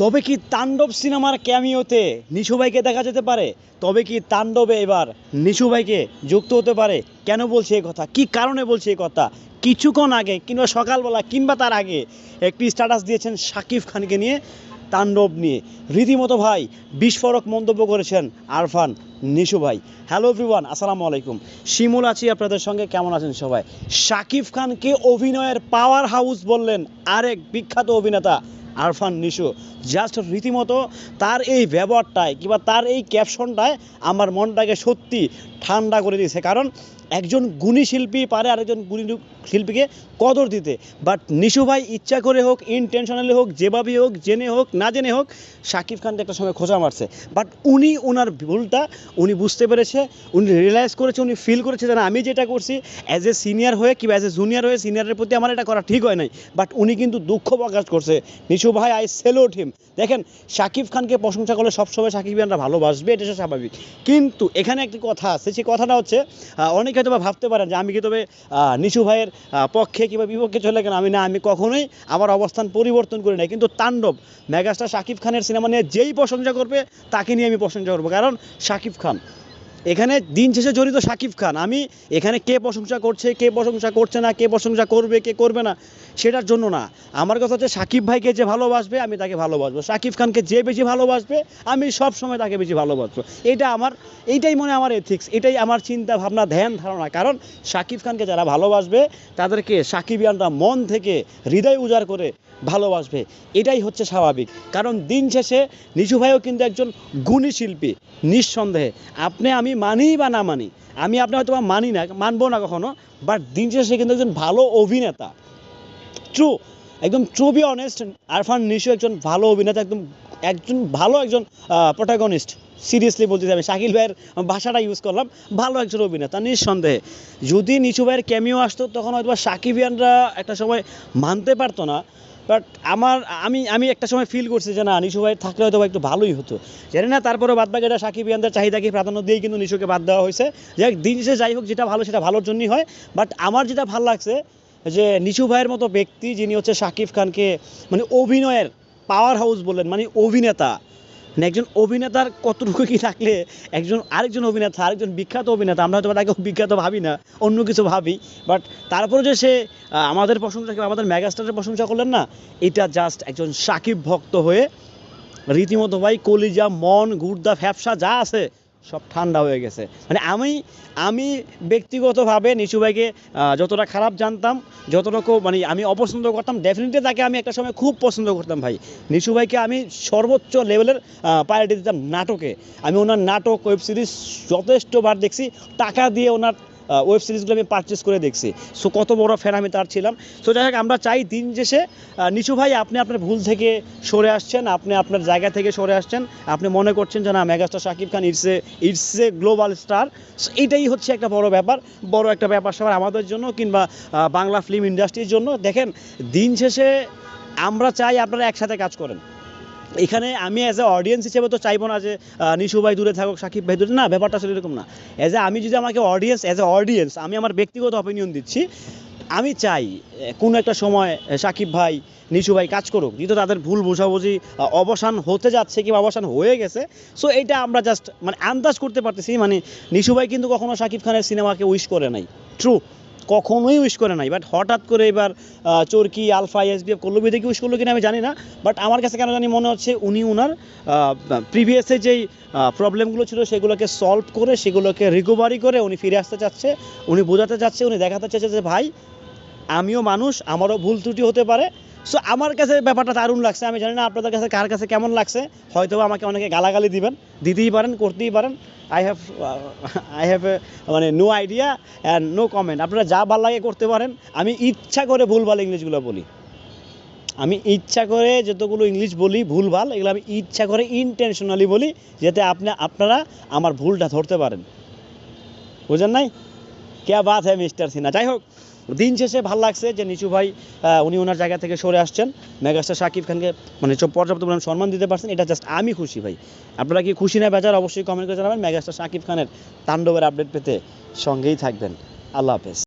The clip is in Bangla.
তবে কি তাণ্ডব সিনেমার ক্যামিওতে নিশু ভাইকে দেখা যেতে পারে? তবে কি তাণ্ডবে এবার নিশু ভাইকে যুক্ত হতে পারে? কেন বলছে এই কথা? কি কারণে বলছে এই কথা? কিছুক্ষণ আগে কিংবা সকালবেলা কিংবা তার আগে একটি স্ট্যাটাস দিয়েছেন শাকিব খানকে নিয়ে তাণ্ডব নিয়ে। রীতিমতো ভাই বিস্ফোরক মন্তব্য করেছেন আরফান নিশু ভাই। হ্যালো এভরিওয়ান আসসালামু আলাইকুম। শিমুল আছি আপনাদের সঙ্গে, কেমন আছেন সবাই? শাকিব খানকে অভিনয়ের পাওয়ার হাউস বললেন আরেক বিখ্যাত অভিনেতা আরফান নিশু। জাস্ট রীতিমতো তার এই ব্যবহারটায় কিংবা তার এই ক্যাপশনটায় আমার মনটাকে সত্যি ঠান্ডা করে দিয়েছে। কারণ একজন গুণী শিল্পী পারে আরেকজন গুণী শিল্পীকে কদর দিতে। বাট নিশু ভাই ইচ্ছা করে হোক ইনটেনশনালি হোক যেভাবেই হোক জেনে হোক না জেনে হোক শাকিব খানকে একটা সময় খোঁজা মারছে। বাট উনি ওনার ভুলটা উনি বুঝতে পেরেছে উনি রিয়েলাইজ করেছে উনি ফিল করেছে যে না, আমি যেটা করছি অ্যাজ এ সিনিয়র হয়ে কিংবা অ্যাজ এ জুনিয়র হয়ে সিনিয়রের প্রতি আমার এটা করা ঠিক হয় নাই। বাট উনি কিন্তু দুঃখ প্রকাশ করছে। নিশু ভাই আই সেলোট হিম দেখেন শাকিব খানকে প্রশংসা করলে সবসময় শাকিবিয়ানরা ভালোবাসবে এটা স্বাভাবিক। কিন্তু এখানে একটি কথা আছে সেই কথাটা হচ্ছে অনেকে হয়তো ভাবতে পারেন যে আমি কি তবে নিশু ভাইয়ের পক্ষে কিংবা বিপক্ষে চলে গেলাম, আমি না, আমি কখনোই আমার অবস্থান পরিবর্তন করি নাই। কিন্তু তাণ্ডব, মেগাস্টার শাকিব খানের সিনেমা নিয়ে যেই প্রশংসা করবে, তাকে নিয়ে আমি প্রশংসা করব। কারণ শাকিব খান এখানে দিন শেষে জড়িত শাকিব খান। আমি এখানে কে প্রশংসা করছে, কে প্রশংসা করছে না, কে প্রশংসা করবে, কে করবে না, সেটার জন্য না। আমার কথা হচ্ছে শাকিব ভাইকে যে ভালোবাসবে, আমি তাকে ভালোবাসবো। শাকিব খানকে যে বেশি ভালোবাসবে, আমি সব সময় তাকে বেশি ভালোবাসবো। এটা আমার, এইটাই মনে আমার এথিক্স এটাই আমার চিন্তা ভাবনা, ধ্যান, ধারণা। কারণ শাকিব খানকে যারা ভালোবাসবে, তাদেরকে সাকিবিয়ানরা মন থেকে হৃদয় উজাড় করে ভালোবাসবে। এটাই হচ্ছে স্বাভাবিক। কারণ দিন শেষে নিশু ভাইও কিন্তু একজন গুণী শিল্পী, নিঃসন্দেহে। আপনি আমি মানি বা না মানি, আমি আপনি হয়তো মানি না, মানবো না কখনো বাট দিন শেষে কিন্তু একজন ভালো অভিনেতা ট্রু একদম true be honest Arfan Nishu একজন ভালো অভিনেতা, একদম, একজন ভালো একজন প্রোটাগনিস্ট সিরিয়াসলি বলতে আমি। শাকিল ভাইয়ের ভাষাটা ইউজ করলাম, ভালো একজন অভিনেতা, নিঃসন্দেহে। যদি নিচু ভাইয়ের ক্যামিও আসতো, তখন হয়তো বা সাকিবিয়ানরা একটা সময় মানতে পারতো না বাট আমার, আমি আমি একটা সময় ফিল করছি যে না, নিশু ভাই থাকলে হয়তো একটু ভালোই হতো। জানি না তারপরে বাদ এটা সাকিবিয়ানদের চাহিদাকে প্রাধান্য দিয়ে কিন্তু নিশুকে বাদ দেওয়া হয়েছে। যে দিন শেষে যাই হোক, যেটা ভালো সেটা ভালোর জন্যই হয়। বাট আমার যেটা ভালো লাগছে, যে নিশু ভাইয়ের মতো ব্যক্তি যিনি হচ্ছে সাকিব খানকে মানে অভিনয়ের পাওয়ার হাউস বলেন মানে অভিনেতা মানে একজন অভিনেতার কতটুকু কি থাকলে একজন আরেকজন অভিনেতা, আরেকজন বিখ্যাত অভিনেতা, আমরা হয়তো তাকে বিখ্যাত ভাবি না, অন্য কিছু ভাবি। বাট তারপরে যে সে আমাদের প্রশংসা আমাদের ম্যাগাস্টারের প্রশংসা করলেন না, এটা জাস্ট একজন সাকিব ভক্ত হয়ে রীতিমতো ভাই কলিজা, মন গুর্দা ফ্যাপসা যা আছে সব ঠান্ডা হয়ে গেছে। মানে আমি আমি ব্যক্তিগতভাবে নিশু ভাইকে যতটা খারাপ জানতাম যতটুকু মানে আমি অপছন্দ করতাম ডেফিনেটলি তাকে আমি একটা সময় খুব পছন্দ করতাম ভাই। নিশু ভাইকে আমি সর্বোচ্চ লেভেলের প্রায়োরিটি দিতাম নাটকে। আমি ওনার নাটক ওয়েব সিরিজ যথেষ্টবার দেখছি, টাকা দিয়ে ওনার ওয়েব সিরিজগুলো আমি পারচেস করে দেখছি। সো কত বড় ফ্যান আমি তার ছিলাম। সো যাই হোক, আমরা চাই দিন শেষে নিশু ভাই, আপনি আপনার ভুল থেকে সরে আসছেন, আপনি আপনার জায়গা থেকে সরে আসছেন। আপনি মনে করছেন যে না megastar Shakib Khan it's a it's a global star এইটাই হচ্ছে একটা বড় ব্যাপার, বড় একটা ব্যাপার সবার আমাদের জন্য কিংবা বাংলা ফিল্ম ইন্ডাস্ট্রির জন্য। দেখেন, দিন শেষে আমরা চাই আপনারা একসাথে কাজ করেন। এখানে আমি অ্যাজ এ অডিয়েন্স হিসেবে তো চাইব না যে নিশু ভাই দূরে থাকুক, সাকিব ভাই দূরে, না, ব্যাপারটা আসলে এরকম না। অ্যাজ এ আমি যদি আমাকে অডিয়েন্স অ্যাজ এ অডিয়েন্স আমি আমার ব্যক্তিগত অপিনিয়ন দিচ্ছি, আমি চাই কোনো একটা সময় সাকিব ভাই, নিশু ভাই কাজ করুক যেহেতু তাদের ভুল বোঝাবুঝি অবসান হতে যাচ্ছে কিংবা অবসান হয়ে গেছে সো এইটা আমরা জাস্ট মানে আন্দাজ করতে পারতেছি মানে নিশু ভাই কিন্তু কখনো সাকিব খানের সিনেমাকে উইশ করে নাই। ট্রু কখনোই উইশ করে নাই বাট হঠাৎ করে এবার চোরকি, আলফা, এসবিএফ বিদে কি উইশ করল কিনা আমি জানি না বাট আমার কাছে কেন জানি মনে হচ্ছে উনি ওনার প্রিভিয়াসে যেই প্রবলেমগুলো ছিল সেগুলোকে সলভ করে, সেগুলোকে রিকভারি করে উনি ফিরে আসতে চাচ্ছে, উনি বোঝাতে চাচ্ছে, উনি দেখাতে চাচ্ছে যে ভাই, আমিও মানুষ, আমারও ভুল ত্রুটি হতে পারে সো আমার কাছে ব্যাপারটা দারুণ লাগছে। আমি জানি না আপনাদের কাছে কার কাছে কেমন লাগছে। হয়তো আমাকে অনেকে গালাগালি দিবেন, দিতেই পারেন, করতেই পারেন। আই হ্যাভ আই হ্যাভ মানে no idea and no comment আপনারা যা ভালো লাগে করতে পারেন। আমি ইচ্ছা করে ভুলভাল ইংলিশগুলো বলি। আমি ইচ্ছা করে যতগুলো ইংলিশ বলি ভুলভাল, এগুলো আমি ইচ্ছা করে ইনটেনশনালি বলি, যাতে আপনি, আপনারা আমার ভুলটা ধরতে পারেন। বুঝেন নাই? কে বাত হ্যাঁ মিস্টার সিনহা? যাই হোক। দিন শেষে ভালো লাগছে যে নিচু ভাই উনি ওনার জায়গা থেকে সরে আসছেন। মেগাস্টার শাকিব খানকে মানে পর্যাপ্ত পরিমাণ সম্মান দিতে পারছেন। এটা জাস্ট আমি খুশি ভাই। আপনারা কি খুশি না বেজার অবশ্যই কমেন্ট করে জানাবেন। মেগাস্টার শাকিব খানের তাণ্ডবের আপডেট পেতে সঙ্গেই থাকবেন। আল্লাহ হাফেজ।